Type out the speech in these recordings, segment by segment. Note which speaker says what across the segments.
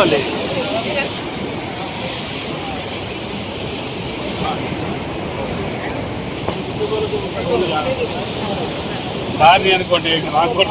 Speaker 1: కావాలి. దాన్ని అనుకోండి నాకు కూడా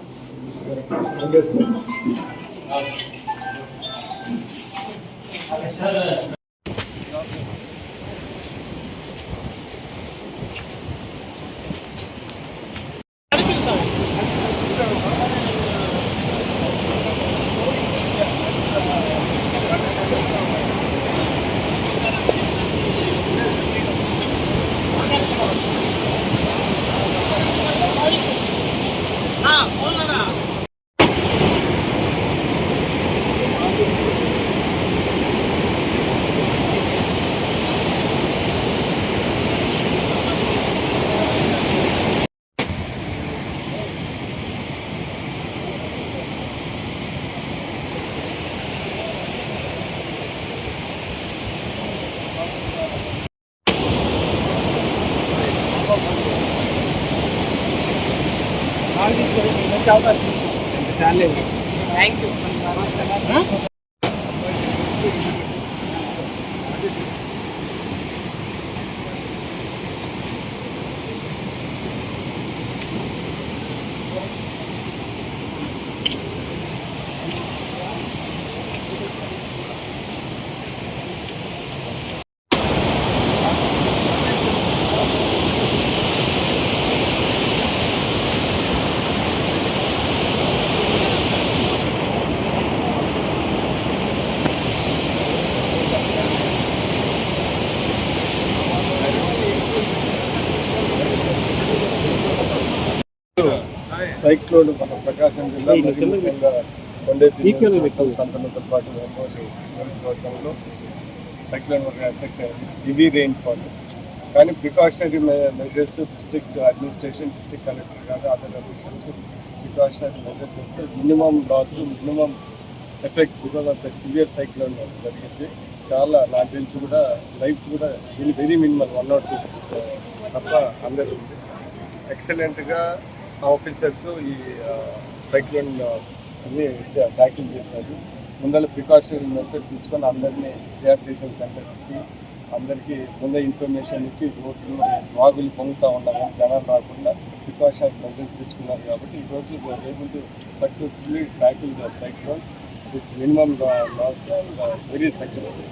Speaker 1: అంగేస్తాం రావడానికి అవకాశం చాలేదు థ్యాంక్ యూ
Speaker 2: సైక్లోన్ మన ప్రకాశం జిల్లా ముఖ్యంగా పాటు నియోజకవర్గంలో సైక్లోన్ వల్ల ఎఫెక్ట్ హెవీ రెయిన్ఫాల్ కానీ precautionary measures district administration district collector గారు అదర్ అఫీషియల్స్ ప్రికాషనరీ మెజర్ చేస్తే minimum loss minimum effect because of the severe cyclone జరిగింది. చాలా నాకు తెలిసి కూడా లైఫ్స్ కూడా very very minimal one not two తప్ప అందరూ ఎక్సలెంట్గా ఆఫీసర్స్ ఈ సైక్లోన్ అన్ని ట్యాకిల్ చేశారు. ముందర ప్రికాషనరీ మెసేజ్ తీసుకొని అందరినీ రిహాబిలిటేషన్ సెంటర్స్కి అందరికీ ముందే ఇన్ఫర్మేషన్ ఇచ్చి రోడ్లు వాగులు పొంగుతూ ఉండగా జనాలు రాకుండా ప్రికాషనరీ మెజర్స్ తీసుకున్నారు కాబట్టి ఈరోజు able to successfully tackle the cyclone with minimum loss very successful